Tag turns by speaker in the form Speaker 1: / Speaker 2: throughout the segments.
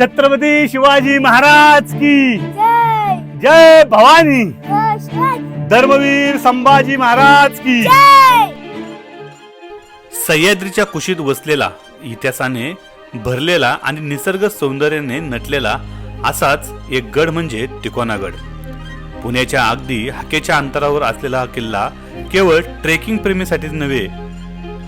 Speaker 1: छत्रपती शिवाजी महाराज की
Speaker 2: जय
Speaker 1: भवानी. धर्मवीर संभाजी महाराज की.
Speaker 3: सह्याद्रीच्या कुशीत वसलेला इतिहासाने भरलेला आणि निसर्ग सौंदर्याने नटलेला असाच एक गड म्हणजे तिकोनागड पुण्याच्या अगदी हाकेच्या अंतरावर असलेला हा किल्ला केवळ ट्रेकिंग प्रेमीसाठीच नव्हे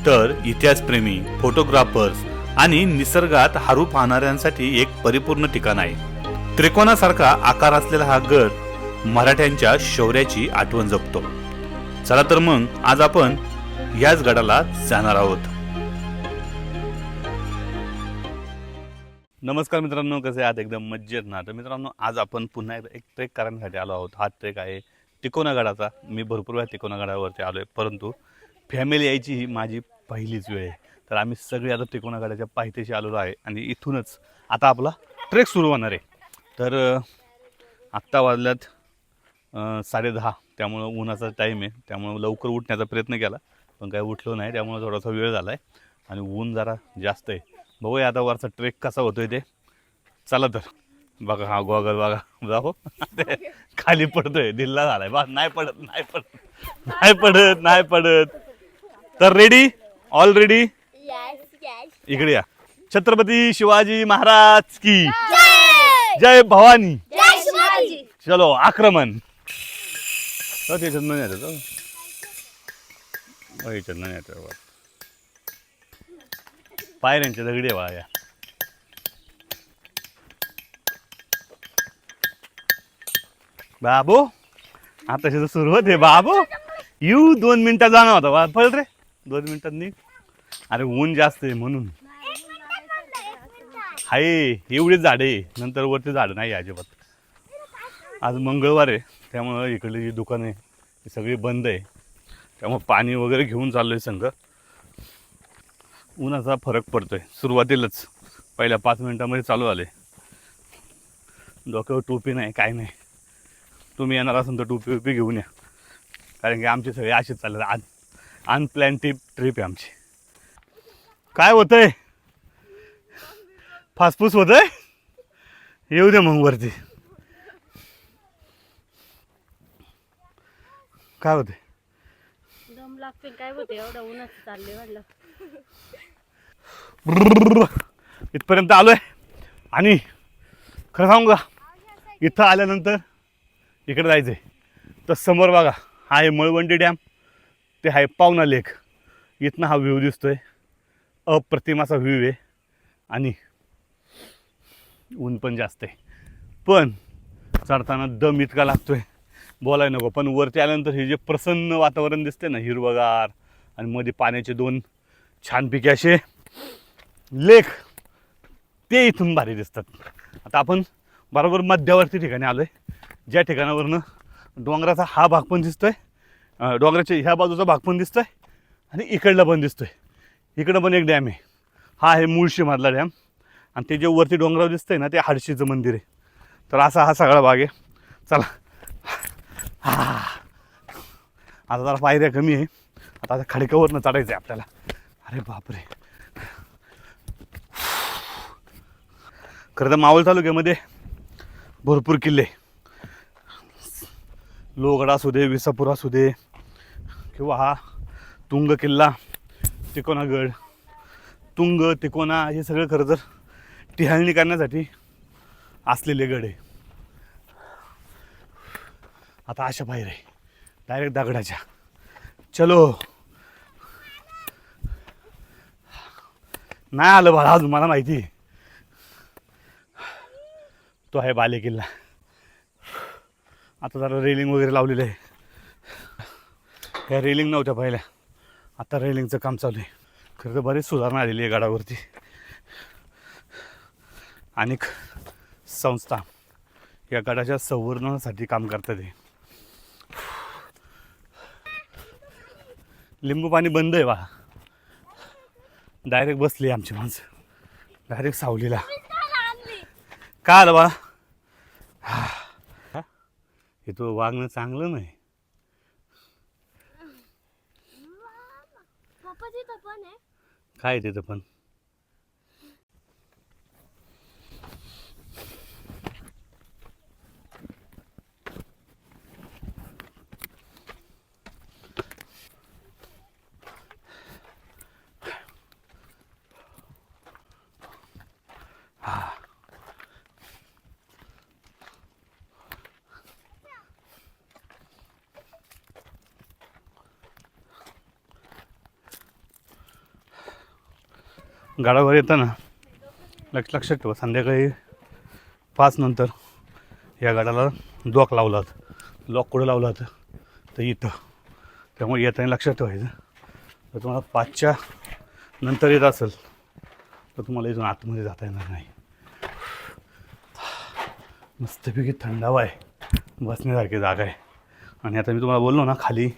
Speaker 3: तर इतिहासप्रेमी फोटोग्राफर्स आणि निसर्गात हरू पाहणाऱ्यांसाठी एक परिपूर्ण ठिकाण आहे. त्रिकोणासारखा आकार असलेला हा गड मराठ्यांच्या शौर्याची आठवण जपतो. चला तर मग आज आपण याच गडाला जाणार आहोत. नमस्कार मित्रांनो कसे आहात? एकदम मज्जेत ना. तर मित्रांनो आज आपण पुन्हा एकदा एक ट्रेक करण्यासाठी आलो आहोत. हा ट्रेक आहे तिकोना गडाचा. मी भरपूर वेळा तिकोना गडावरती आलो आहे परंतु फॅमिली यायची ही माझी पहिलीच वेळ आहे. तर आम्ही सगळे आता तिकोना पायथ्याशी आलेलो आहे आणि इथूनच आता आपला ट्रेक सुरू होणार आहे. तर आत्ता वाजल्यात साडेदहा त्यामुळं उन्हाचा टाईम आहे. त्यामुळं लवकर उठण्याचा प्रयत्न केला पण काही उठलो नाही. त्यामुळं थोडासा वेळ झाला आहे आणि ऊन जरा जास्त आहे. बघूया आता वरचा ट्रेक कसा होतोय ते. चला तर. बघा हा गोगल बघा. जाऊ ते हो. खाली पडतोय. दिल्ला झालाय. बा नाही पडत नाही पडत. नाही पडत नाही पडत. तर रेडी ऑलरेडी
Speaker 1: इकडे या. छत्रपती शिवाजी महाराज की
Speaker 2: जय!
Speaker 1: जय भवानी.
Speaker 2: जय शिवाजी.
Speaker 1: चलो आक्रमण. तो. हो, याच्यात नाही येतं बा. पायऱ्यांच्या दगडी बाळा या. बाबू आता सुरुवात आहे बाबू. येऊ दोन मिनिटात जाणार होता बा. पळ रे. दोन मिनिटात निघ. अरे ऊन जास्त आहे म्हणून. आहे एवढीच झाडे आहे. नंतर वरती झाडं नाही अजिबात. आज मंगळवार आहे त्यामुळं इकडली जी दुकानं आहे ती सगळी बंद आहे. त्यामुळं पाणी वगैरे घेऊन चाललो आहे संघ उन्हाचा फरक पडतो आहे सुरुवातीलाच. पहिल्या पाच मिनिटामध्ये चालू आले डोक्यावर टोपी नाही काय नाही. तुम्ही येणार असाल तर टोपी वोपी घेऊन या. कारण की आमचे सगळे असेच चालले. आज अनप्लॅन ट्रिप ट्रिप आहे आमची. काय होतंय? फासफूस होतंय? येऊ दे मग वरती. काय होते
Speaker 4: दम लागते काय होते एवढं उन्हाच चालले म्हटलं
Speaker 1: इथपर्यंत आलोय. आणि खरं सांगू का? इथं आल्यानंतर इकडे जायचंय. तर समोर बघा हा आहे मळवंडी डॅम. ते आहे पावना लेक. इथनं हा व्ह्यू दिसतोय. अप्रतिम असा व्ह्यू आहे. आणि ऊन पण जास्त आहे. पण चढताना दम इतका लागतोय. बोलाय नको. पण वरती आल्यानंतर हे जे प्रसन्न वातावरण दिसते ना हिरवगार आणि मध्ये पाण्याचे दोन छानपैकी असे लेख ते इथून भारी दिसतात. आता आपण बरोबर मध्यवर्ती ठिकाणी आलो आहे ज्या ठिकाणावरनं डोंगराचा हा भाग पण दिसतोय डोंगराच्या ह्या बाजूचा भाग पण दिसतोय आणि इकडला पण दिसतोय. इकडं पण एक डॅम आहे. हा आहे मुळशीमधला डॅम. आणि ते जे वरती डोंगरावर दिसतंय ना ते हाडशीचं मंदिर आहे. तर असा हा सगळा भाग आहे. चला. हा. आता जरा पायऱ्या कमी आहे. आता आता खडकावरनं चढायचं आहे आपल्याला. अरे बापरे. खरं तर मावळ तालुक्यामध्ये भरपूर किल्ले लोगडा असू दे विसापूर असू दे किंवा हा तुंग किल्ला तिकोनागड तुंग तिकोना हे सगळं खरं तर टिहाळणी करण्यासाठी असलेले गड आहे. आता अशा बाहेर आहे. डायरेक्ट दगडाच्या. चलो. नाही आलं बाळा अजून मला माहिती तो आहे बाले किल्ला आता जरा रेलिंग वगैरे लावलेलं आहे. ह्या रेलिंग नव्हत्या पहिल्या. आता रेलिंगचं काम चालू आहे. खरं तर बरीच सुधारणा आलेली आहे गडावरती. अनेक संस्था या गडाच्या संवर्धनासाठी काम करतात आहे लिंबू पाणी बंद आहे बा. डायरेक्ट बसली आमची माणसं. डायरेक्ट सावलीला. का आलं बा? हे तो वागणं चांगलं नाही
Speaker 2: पप्पा तिथं पण आहे.
Speaker 1: काय तिथं पण? गाडावर येताना लक्ष लक्षात ठेवा. संध्याकाळी पाच नंतर या गाडाला लॉक लावला होता लॉक कुठं लावला होता तर इथं. त्यामुळे येताना लक्षात ठेवायचं. जर तुम्हाला पाचच्या नंतर येत असेल तर तुम्हाला इथून आतमध्ये जाता येणार नाही. मस्तपैकी थंडावा आहे. बसण्यासारखी जागा आहे. आणि आता मी तुम्हाला बोललो ना खाली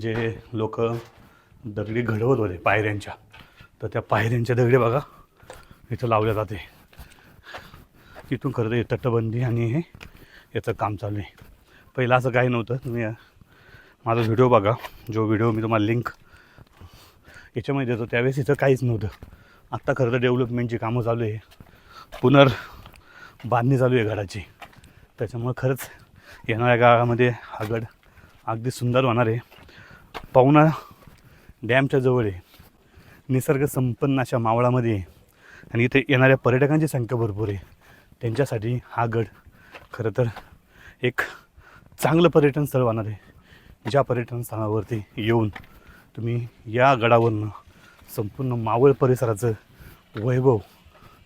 Speaker 1: जे लोक दगडी घडवत होते पायऱ्यांच्या तर त्या पायऱ्यांच्या दगडी बघा. इथं लावल्या जाते. तिथून खरं तर तटबंदी आणि हे याचं काम चालू आहे. पहिलं असं काही नव्हतं. तुम्ही माझा व्हिडिओ बघा. जो व्हिडिओ मी तुम्हाला लिंक याच्यामध्ये देतो. त्यावेळेस इथं काहीच नव्हतं. आत्ता खरं तर डेव्हलपमेंटची कामं चालू आहे. पुनर् बांधणी चालू आहे घराची. त्याच्यामुळं खरंच येणाऱ्या काळामध्ये हा गड अगदी सुंदर होणार आहे. पाहुणा डॅमच्या जवळ आहे. निसर्ग संपन्न अशा मावळामध्ये आणि इथे येणाऱ्या पर्यटकांची संख्या भरपूर आहे. त्यांच्यासाठी हा गड खरं तर एक चांगलं पर्यटन स्थळ होणार आहे. ज्या पर्यटन स्थळावरती येऊन तुम्ही या गडावरनं संपूर्ण मावळ परिसराचं वैभव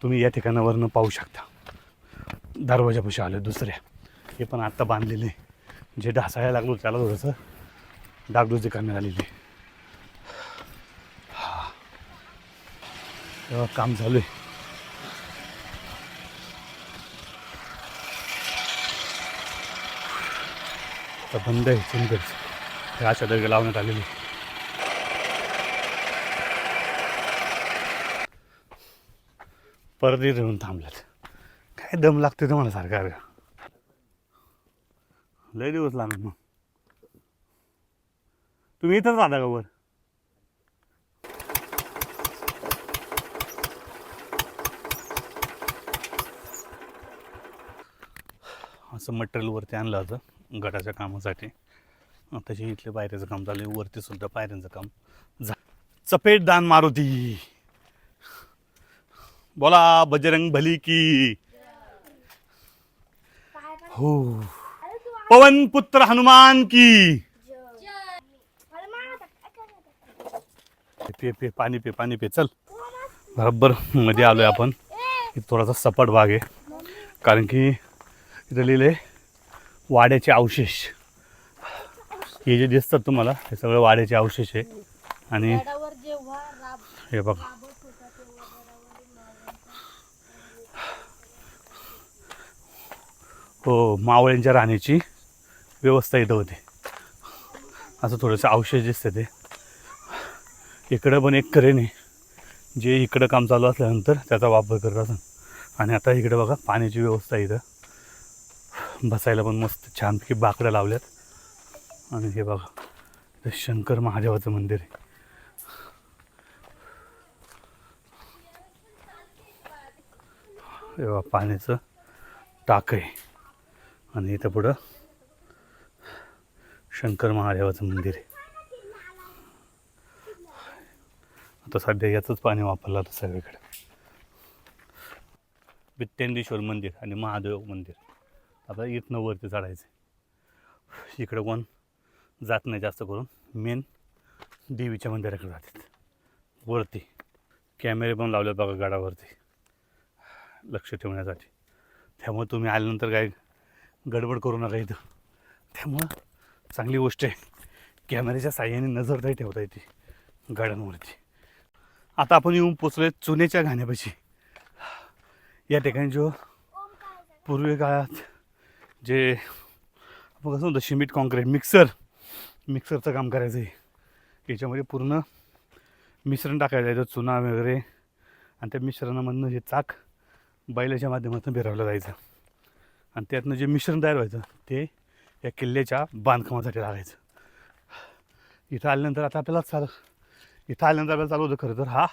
Speaker 1: तुम्ही या ठिकाणावरनं पाहू शकता. दरवाजापाशी आलं दुसऱ्या. हे पण आत्ता बांधलेले जे ढासाळ्या लागलो त्याला थोडंसं डागडुजी करण्यात आलेली तेव्हा काम चालू आहे. आता बंद आहे चिंतेच हे अशा लावण्यात आलेली परत इथे येऊन थांबल्यात. काय दम लागते तुम्हाला सारखा लय दिवस लागत मग. तुम्ही इथंच राहता का वर? असं मटेरियलवरती आणलं होतं गटाच्या कामासाठी. आताशी इथले पायऱ्याचं काम चालू आहे वरती सुद्धा पायऱ्यांचं काम झा चपेट दान मारुती. बोला बजरंग भली की. हो. पवन पुत्र हनुमान की. पे पे पाणी पे पाणी पे चल. बरोबर मध्ये आलोय आपण. थोडासा सपाट भाग आहे. कारण की इथं लिहिले वाड्याचे अवशेष. हे जे दिसतात तुम्हाला हे सगळं वाड्याचे अवशेष आहे. आणि हे बघा. हो मावळ्यांच्या राहण्याची व्यवस्था इथं होते. असं थोडंसं अवशेष दिसतं ते. इकडं पण एक करेन जे इकडं काम चालू असल्यानंतर त्याचा वापर करत असं. आणि आता इकडे बघा पाण्याची व्यवस्था इथं. बसायला पण मस्त छानपैकी बाकडं लावल्यात. आणि हे बघा इथं शंकर महादेवाचं मंदिर आहे. हे बघा पाण्याचं टाक आहे. आणि इथं पुढं शंकर महादेवाचं मंदिर आहे. आता सध्या याचंच पाणी वापरलं आता सगळीकडे. वित्तेंदेश्वर मंदिर आणि महादेव मंदिर. आता इथनं वरती चढायचं इकडं कोण जात नाही जास्त करून. मेन देवीच्या मंदिराकडे जातात वरती. कॅमेरे पण लावले बघा गडावरती. लक्ष ठेवण्यासाठी. त्यामुळे तुम्ही आल्यानंतर काय गडबड करू नका इथं. त्यामुळं चांगली गोष्ट आहे. कॅमेऱ्याच्या साह्याने नजर नाही ठेवता येते गाड्यांवरती आता आपण येऊन पोचलो आहे चुनेच्या घाण्यापाशी. या ठिकाणी जो पूर्वी काळात जे आपण कसं म्हणतो शिमिट कॉन्क्रीट मिक्सर मिक्सरचं काम करायचं आहे याच्यामध्ये पूर्ण मिश्रण टाकायचं आहे चुना वगैरे आणि त्या मिश्रणामधनं हे चाक बैलाच्या माध्यमातून फिरवलं जायचं. आणि त्यातनं जे मिश्रण तयार व्हायचं ते या किल्ल्याच्या बांधकामासाठी लागायचं. इथं आल्यानंतर आता आपल्याला चाल इथं आल्यानंतर आपल्याला चालू होतं खरं तर हा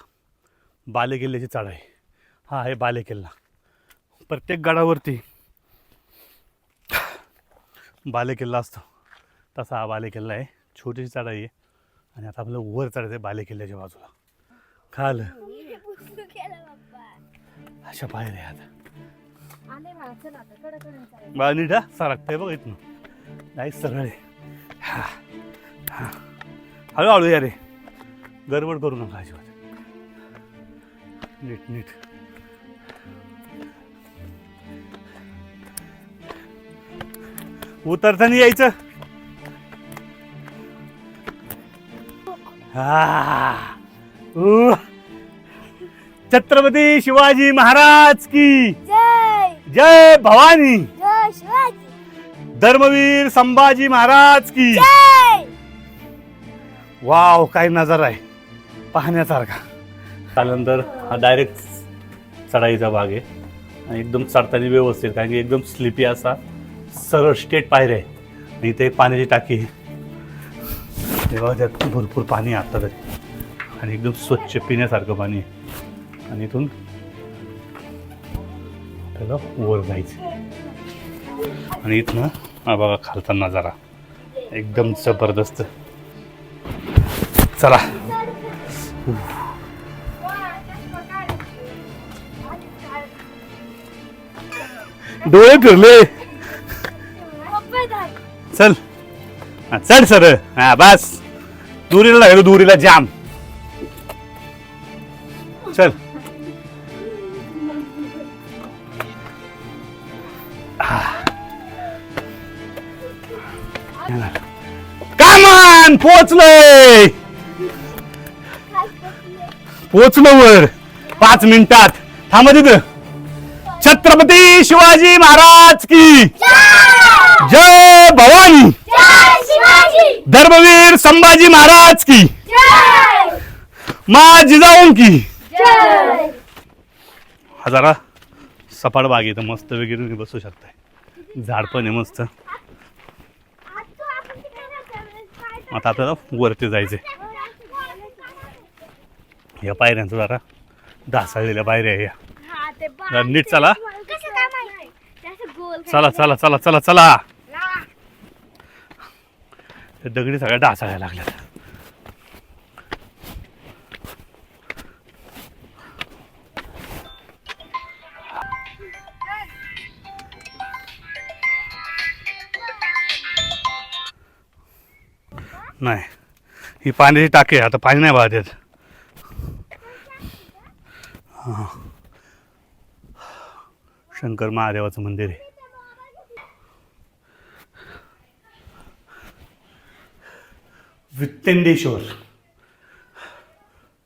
Speaker 1: बाले किल्ल्याची चाळ आहे. हा आहे बाले किल्ला प्रत्येक गडावरती बालेकिल्ला असतो. तसा हा बालेकिल्ला आहे. छोटीशी चढाई आहे. आणि आता आपलं वर चढायचं आहे बालेकिल्ल्याच्या बाजूला. खाल अशा पायऱ्या आहेत आता. बा नीट हा सरकतंय बघ इथनं. नाही सरळ आहे. हा हा. हळूहळू या रे. गडबड करू नका अजिबात. नीट नीट. उतरताना यायचं. हा. उ. छत्रपती शिवाजी महाराज की
Speaker 2: जय.
Speaker 1: जय भवानी.
Speaker 2: जय शिवाजी.
Speaker 1: धर्मवीर संभाजी महाराज की
Speaker 2: जय.
Speaker 1: वाव काय नजारा आहे. पाहण्यासारखा. त्यानंतर हा डायरेक्ट चढाईचा भाग आहे. आणि एकदम चढताना व्यवस्थित कारण की एकदम स्लिपी असा सरळ स्टेट पायऱ्या आणि इथे एक पाण्याची टाकी आहे. तेव्हा त्यात भरपूर पाणी आता तरी आणि एकदम स्वच्छ पिण्यासारखं पाणी आहे. आणि इथून त्याला वर जायचं आणि इथनं हा बघा खालचा नजारा. एकदम जबरदस्त. चला. डोळे फिरले. चल. हा, चढ सर. हा बस. दुरीला लागलो दुरीला जाम. चल. कामान पोचलोय पोचलो वर. पाच मिनिटात. थांबा तिथं. छत्रपती शिवाजी महाराज की. जय भवानी। धर्मवीर संभाजी महाराज की।
Speaker 2: माँ
Speaker 1: मा जिजाऊन की।
Speaker 2: हजारा
Speaker 1: हा सपाट बाग इथं मस्त वगैरे तुम्ही बसू शकताय. झाड पण आहे मस्त. आता आपल्याला वरती जायचंय. या पायऱ्यांचं जरा ढासळलेल्या पायऱ्या या. नीट चला
Speaker 2: कसं काय माहिती त्याचं गोल
Speaker 1: चला चला चला चला चला. दगडी सगळ्या ढासळायला लागल्यात. नाही ही पाण्याची टाकी आहे आता पाणी नाही वाहत येत. हा. शंकर महादेवाचं मंदिर आहे. वित्तेंडेश्वर.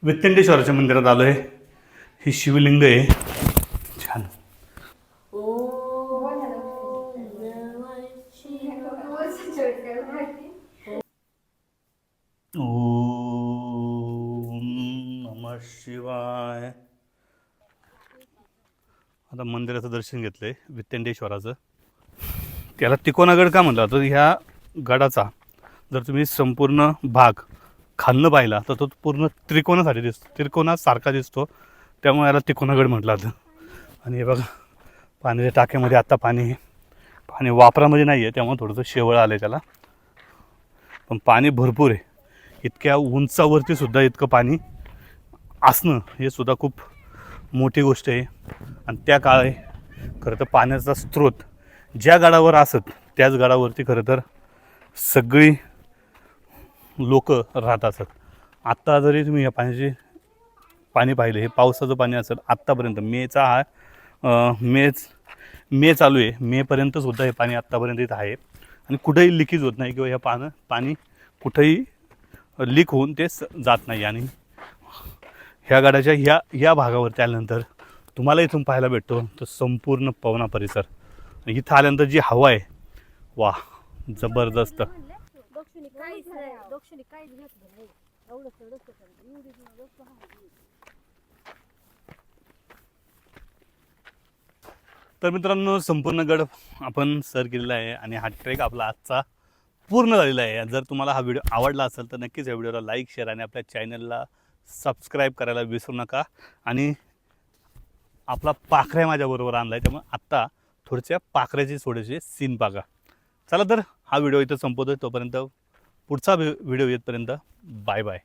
Speaker 1: वित्तेंडेश्वराच्या मंदिरात आलं आहे हे शिवलिंग आहे. छान. ओ शिवाय. आता मंदिराचं दर्शन घेतलंय. वित्तेंडेश्वराचं. त्याला तिकोनागड का म्हणलं तर ह्या गडाचा. जर तुम्ही संपूर्ण भाग खालनं पाहिला तर तो पूर्ण त्रिकोणासाठी दिसतो त्रिकोणासारखा दिसतो. त्यामुळे याला त्रिकोणागड म्हटलं जातं. आणि हे बघा पाण्याच्या टाक्यामध्ये आत्ता पाणी पाणी वापरामध्ये नाही आहे त्यामुळे थोडंसं शेवळ आलं आहे त्याला. पण पाणी भरपूर आहे. इतक्या उंचावरती सुद्धा इतकं पाणी असणं हे सुद्धा खूप मोठी गोष्ट आहे. आणि त्या काळे खरं तर पाण्याचा स्रोत ज्या गडावर असत त्याच गडावरती खरं तर सगळी लोक राहत असत. आत्ता जरी तुम्ही या पाण्याचे पाणी पाहिलं हे पावसाचं पाणी असेल आत्तापर्यंत मेचा हा मेच मे चालू आहे. मेपर्यंतसुद्धा हे पाणी आत्तापर्यंत इथं आहे. आणि कुठेही लिकेज होत नाही किंवा ह्या पानं पाणी कुठेही लीक होऊन ते जात नाही. आणि ह्या गाड्याच्या ह्या ह्या भागावरती आल्यानंतर तुम्हाला इथून पाहायला भेटतो तो संपूर्ण पवना परिसर. इथं आल्यानंतर जी हवा आहे वा जबरदस्त.
Speaker 4: दक्षिणी काहीच नाही. दक्षिणी काहीच घेतलं नाही. एवढं सडक एवढी गोष्ट आहे.
Speaker 1: तर मित्रांनो संपूर्ण गड आपण सर केलेला आहे आणि हा ट्रेक आपला आजचा पूर्ण झालेला आहे. जर तुम्हाला हा व्हिडिओ आवडला असेल तर नक्कीच या व्हिडिओला लाईक शेअर आणि आपल्या चॅनलला सबस्क्राईब करायला विसरू नका. आणि आपला पाखऱ्या माझ्याबरोबर आणला आहे त्यामुळे आत्ता थोडच्या पाखऱ्याचे थोडेसे सीन पाका चला तर हा व्हिडिओ इथं संपवतोय. तोपर्यंत पुढचा व्हिडिओ येतपर्यंत बाय बाय.